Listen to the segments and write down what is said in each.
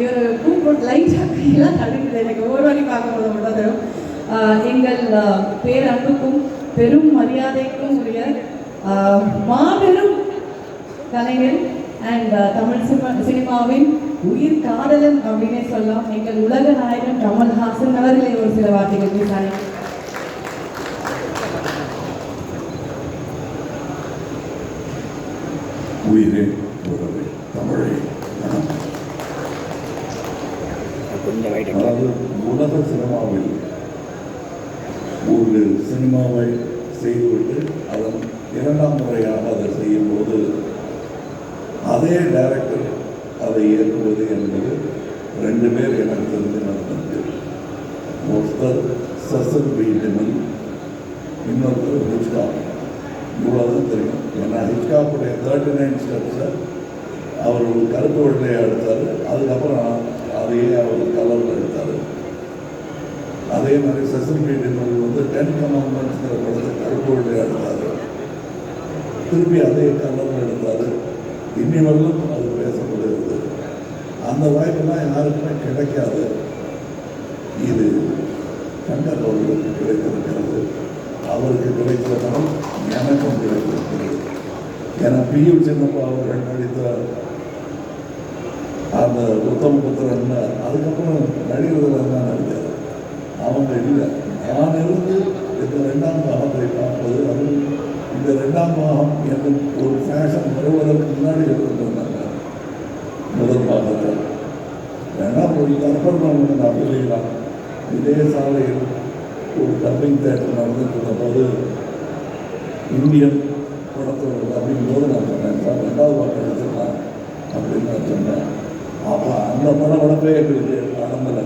இவர் பூ போட்டு லைட்டாக எல்லாம் தடுக்குது எனக்கு ஒவ்வொரு வாரி பார்க்கும்போது மட்டும் தரும் எங்கள் பேரன்புக்கும் பெரும் மரியாதைக்கும் உரிய மாபெரும் கலைஞர் அண்ட் தமிழ் சினிமா சினிமாவின் உயிர் காதலன் அப்படின்னே சொல்லலாம். எங்கள் உலக நாயகன் கமல்ஹாசன் அவர்களை ஒரு சில வார்த்தைகள் பேசினாங்க உயிரே உறவே தமிழை. அதாவது உலக சினிமாவில் ஒரு சினிமாவை செய்துவிட்டு அதன் இரண்டாம் முறையாக அதை செய்யும்போது அதே டைரக்டர் அதை இயக்குவது என்பது ரெண்டு பேர் எனக்கு தெரிஞ்சு நடந்தது ஒருத்தர் சசல் பீட்டமில் இன்னொருத்தர் ஹிச்காக் இவ்வளோதான் தெரியும். ஏன்னா ஹிச்காக்குடைய தேர்ட்டி நைன் ஸ்டெப்ஸை அவர் ஒரு கருப்பு வெள்ளையை எடுத்தார். அதுக்கப்புறம் அதையே அவர் கலரில் எடுத்தார். அதே மாதிரி செசல் பீட்டினல் வந்து டென் கமாண்ட்மெண்ட்ஸ்ங்கிற படத்தை கருப்பொழுது எடுத்தார். திருப்பி அதே கலரில் எடுத்தார். இன்னி வரலும் அது பேசப்படுகிறது அந்த வாய்ப்பெல்லாம் யாருக்குமே கிடைக்காது. இது சங்கர் அவர்களுக்கு கிடைத்திருக்கிறது. அவருக்கு கிடைத்த படம் எனக்கும் கிடைத்திருக்கிறது. ஏன்னா பியு சின்னப்பா அவர்கள் நடித்த அந்த உத்தம புத்திரன் அதுக்கப்புறம் நடிகர்கள் தான் நடித்தார் அவங்க இல்லை. நான் இருந்து இந்த ரெண்டாம் பாகத்தை பார்ப்பது அது இந்த ரெண்டாம் பாகம் எனக்கு ஒரு ஃபேஷன் வருவதற்கு முன்னாடி இருந்திருந்தாங்க முதல் பாகத்தை. வேணா ஒரு கற்பனை நான் சொல்லிக்கலாம் இதே சாலையில் ஒரு டப்பிங் தேட்டர் நடந்துட்டு இருந்தபோது இந்தியன் படத்தோட டப்பிங் போது நான் சொன்னேன் சார் ரெண்டாவது பாட்டு எடுத்துக்கலாம் அப்படின்னு நான் சொன்னேன். அப்போ அந்த படம் உடம்பே எங்களுக்கு நடந்தலை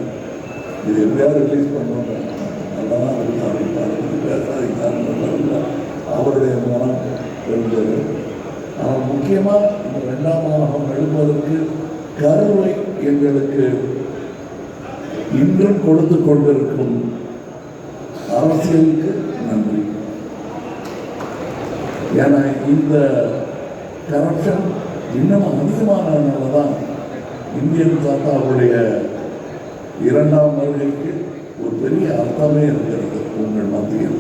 இது எப்படியாவது ரிலீஸ் பண்ணுவாங்க நல்லா தான் இருந்தார் அவருடைய மனம் இருந்தது ஆனால் முக்கியமாக இந்த ரெண்டாம் பாகம் எழுப்பதற்கு கருவை எங்களுக்கு இன்றும் கொடுத்து கொண்டிருக்கும் அரசியலுக்கு நன்றி. ஏன்னா இந்த கரப்ஷன் இன்னும் அதிகமானதுனால தான் இந்தியன் தாத்தாவுடைய இரண்டாம் வருகைக்கு ஒரு பெரிய அர்த்தமே இருக்கிறது உங்கள் மத்தியில்.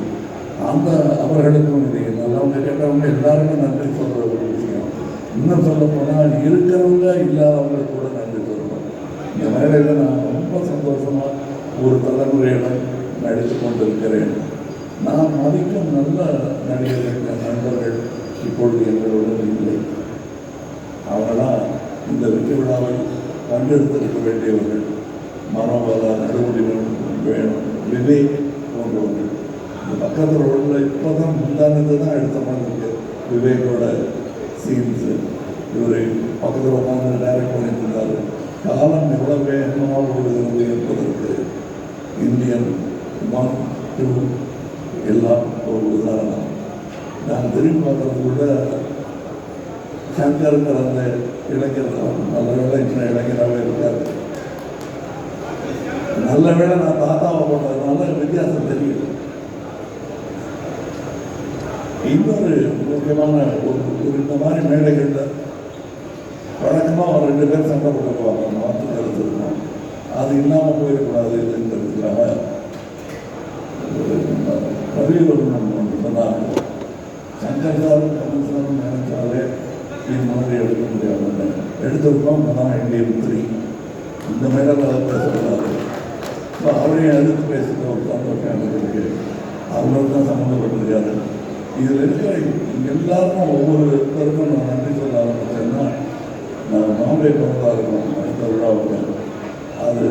அந்த அவர்களுக்கும் இது நல்லவங்க கேட்டவங்க எல்லாருமே நன்றி சொல்கிற ஒரு விஷயம். இன்னும் சொல்ல போனால் இருக்கிறவங்க இல்லாதவங்க கூட நன்றி சொல்லணும் இந்த மேடையில் நான் ரொம்ப சந்தோஷமாக ஒரு தலைமுறையிடம் நடித்து கொண்டிருக்கிறேன். நான் மதிக்கும் நல்ல நடிகர்கள் நண்பர்கள் இப்பொழுது எங்களுடன் இல்லை. அவங்களாம் இந்த வெற்றி விழாவில் பங்கெடுத்திருக்க வேண்டியவர்கள் மனோபல நடுமுடி வேணும் விவேக் போன்றவர்கள் இந்த பக்கத்தில் ரோட்டில் இப்போ தான் முந்தானது தான் எடுத்த மாதிரி இருக்கு. விவேக்கோட சீன்ஸு இவர் பக்கத்தில் உட்காந்து டைரக்ட் பண்ணியிருந்தார் காலம் எவ்வளோ வேகமாக ஓடுகிறது என்பதற்கு இந்தியன் ஒன் டூ எல்லாம் ஒரு உதாரணம். நான் திரும்பி பார்க்கறது கூட சங்கருங்கிற அந்த இளைஞர் நல்ல வேலை இன்னும் இளைஞராக இருக்கார். நல்ல வேளை நான் தாத்தாவை போட்டதுனால வித்தியாசம் தெரியுது. இன்னொரு முக்கியமான ஒரு ஒரு இந்த மாதிரி மேடைகளில் வழக்கமாக ஒரு ரெண்டு பேர் சண்டை போட்டுக்குவாங்க மாற்று கருத்து இருக்கும் அது இல்லாமல் போயிடக்கூடாது இதுங்கிறதுக்காக ஒரு கவியில் ஒன்று சொன்னாங்க. சங்கர் சாரும் இது மாதிரி எடுக்க முடியாது எடுத்திருக்கோம் அதான் இந்தியன் த்ரீ இந்த மேடம் பேசக்கூடாது. ஸோ அவரையும் எடுத்து பேசுகிற ஒரு சந்தோஷம் எனக்கு இருக்கு. அவங்களுக்கு தான் சம்மந்தப்பட்டிருக்காரு இதில் இருக்கிற எல்லாருக்கும் ஒவ்வொரு ஒவ்வொருத்தருக்கும் நான் நன்றி சொல்ல ஆரம்பிச்சேன்னா நான் மாம்பே பிறந்தா இருக்கணும். அடுத்த விழாவுக்கு. அது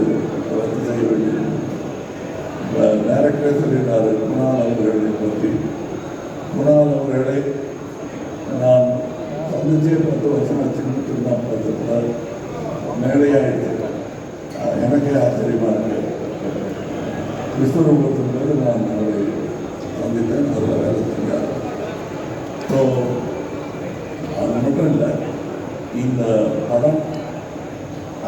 ரத்து செய்ய வேண்டியது. இப்போ டேரக்டரே சொல்லிட்டாரு எனக்கே ஆச்சரியமா இருக்கு விஸ்வரூபத்தின் போது நான் அவரை சந்தித்தேன் அதில் வேலை செஞ்சார். ஸோ அது மட்டும் இல்லை இந்த படம்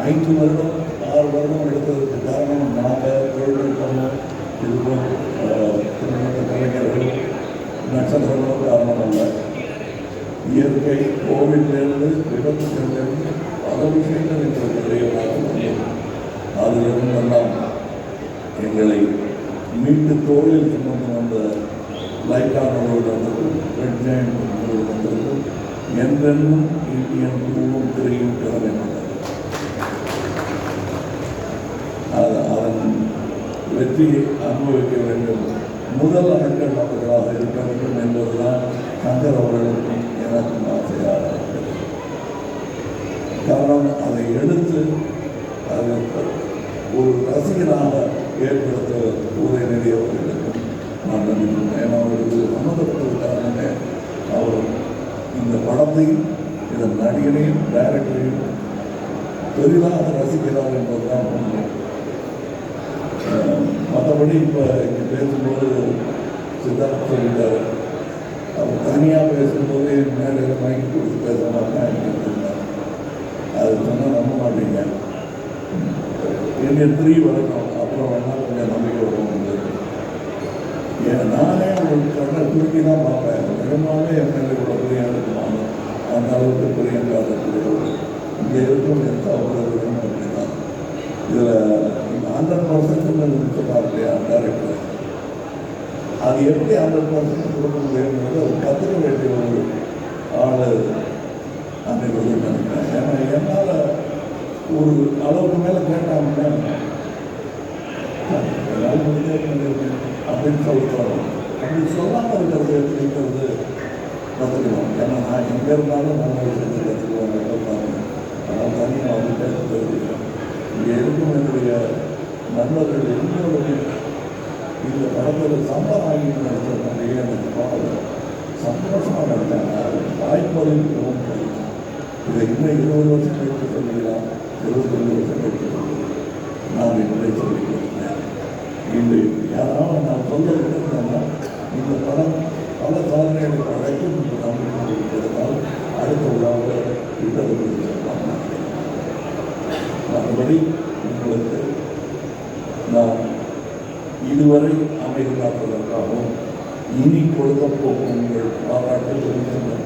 ஐந்து வருடம் ஆறு வருடம் எடுத்ததுக்கு காரணம் நாங்கள் தொழில்நுட்பம் இதுவும் திருமண கலைஞர்கள் நட்சத்திரங்களும் காரணம் அல்ல இயற்கை கோவிட்லேருந்து விபத்துகளிலிருந்து பல விஷயங்கள் இருக்கிறது மீட்டு தோழில் சுமந்து வந்த லைக்கான நிறுவனத்திற்கும் ரெட் ஜெயண்ட் வந்திருக்கும். என்றென்றும் இந்தியன் பூவும் திரையும் கடமைப்பட்டது அதன் வெற்றியை அனுபவிக்க வேண்டும். முதல் ஆட்கள் அவர்களாக இருக்க வேண்டும் என்பதுதான் சங்கர் அவர்களுக்கும் எனக்கும் ஆசையாக காரணம் அதை எடுத்து அதை ஒரு ரசிகனாக ஏற்பட உதயநிதி அவர்களுக்கும் நான் நன்றி சொல்றேன். ஏன்னா அவருக்கு சம்மந்தப்பட்டது காரணமே அவர் இந்த படத்தையும் இதன் நடிகனையும் டைரக்டரையும் பெரிதாக ரசிக்கிறார் என்பதுதான் உண்மை. மற்றபடி இப்போ இங்கே பேசும்போது சித்தார்த்த சொல்லிட்டாரு. அவர் தனியாக பேசும்போது மேடையில் மைக் கொடுத்து பேச மாட்டேன் எனக்கு அது சொன்னால் நம்ப மாட்டீங்க. என்ன த்ரீ வரணும் அப்புறம் வேணால் கொஞ்சம் நம்பிக்கை வரும் ஏன்னா நானே ஒரு கண்ணை தூக்கி தான் பார்ப்பேன் நிஜமாவே என் மேலே இவ்வளோ பெரிய எடுக்குவாங்க அந்த அளவுக்கு பெரிய இங்கே இருக்கும் எந்த அவர்களும் அப்படிதான் இதில் ஹண்ட்ரட் பர்சன்ட் சொன்னார் இல்லையா டேரக்டர் அது எப்படி ஹண்ட்ரட் பர்சன்ட் கொடுக்க முடியுங்கிறது ஒரு கற்றுக்க வேண்டிய ஒரு ஆள் அமைவது நினைக்கிறேன் ஏன்னா என்னால் ஒரு அளவுக்கு மேலே கேட்டாங்கன்னா என்னால் முடிஞ்சே பண்ணியிருக்கேன் அப்படின்னு சொல்லித்தோம் அப்படி சொல்லாமல் இருக்கிறது எப்படிங்கிறது கற்றுக்குவோம் ஏன்னா நான் எங்கே இருந்தாலும் நல்ல விஷயத்தை கற்றுக்குவோம் கற்றுப்பாங்க ஆனால் தனியாக வந்து பேச தெரிஞ்சுக்கிறேன் இங்கே இருக்கும் என்னுடைய நண்பர்கள் எல்லோருமே இந்த படத்தில் சம்பளம் ஆகிட்டு நடத்துறதுனாலேயே எனக்கு பாடம் சந்தோஷமாக நடத்தாங்க வாய்ப்பதில் மிகவும் பிடிக்கும் இதை இன்னும் இருபது வருஷம் கழித்து சொல்லிக்கலாம் இருபத்தஞ்சு வருஷம் கழித்து சொல்லிக்கலாம் நான் இப்படி சொல்லிக் கொடுத்தேன் இந்த யாராவது நான் சொல்ல இந்த படம் பல இந்த நம்பிக்கை இருக்கிறதால் அடுத்த விட்டது சொல்லலாம் மற்றபடி உங்களுக்கு நான் இதுவரை அமைதி காப்பதற்காகவும் இனி கொடுக்க போகும் உங்கள் பாராட்டு விமர்சனம்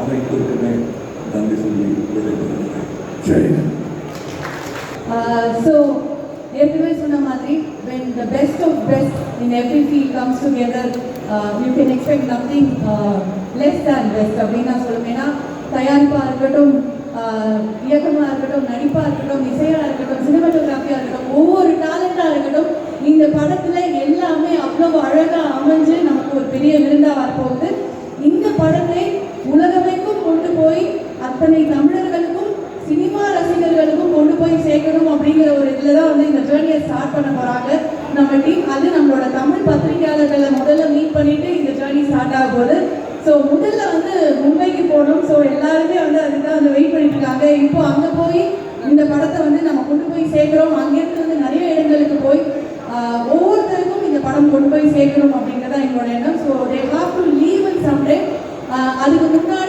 அனைத்திற்குமே நன்றி சொல்லி விடைபெறுகிறேன். ஜெயன் Uh, so, ஏற்கனவே சொன்ன மாதிரி when the best of best in every field comes together, you can expect nothing less than best அப்படின்னு நான் சொல்லுவேன். ஏன்னா தயாரிப்பாக இருக்கட்டும் இயக்கமாக இருக்கட்டும் நடிப்பாக இருக்கட்டும் இசையாக இருக்கட்டும் சினிமாட்டோகிராஃபியாக இருக்கட்டும் ஒவ்வொரு டேலண்டாக இருக்கட்டும் இந்த படத்தில் எல்லாமே அவ்வளோ அழகாக அமைஞ்சு நமக்கு ஒரு பெரிய விருந்தாக வரப்போகுது. இந்த படத்தை உலகமைக்கும் கொண்டு போய் அத்தனை தமிழர்களுக்கும் சினிமா ரசிகர்களுக்கும் கொண்டு போய் சேர்க்கணும் அப்படிங்கிற ஒரு இதில் தான் வந்து இந்த ஜேர்னியை ஸ்டார்ட் பண்ண போகிறாங்க நம்ம டீம் அது நம்மளோட தமிழ் பத்திரிகையாளர்களை முதல்ல பண்ணிட்டு இந்த ஜேர்னி ஸ்டார்ட் ஆக போகுது. ஸோ முதல்ல வந்து மும்பைக்கு போகணும் ஸோ எல்லாருமே வந்து அதுதான் வந்து வெயிட் பண்ணிட்டு இருக்காங்க இப்போ அங்கே போய் இந்த படத்தை வந்து நம்ம கொண்டு போய் சேர்க்குறோம். அங்கேருந்து வந்து நிறைய இடங்களுக்கு போய் ஒவ்வொருத்தருக்கும் இந்த படம் கொண்டு போய் சேர்க்கணும் அப்படிங்கிறதா எங்களோட எண்ணம். So they have to leave in someday அதுக்கு முன்னாடி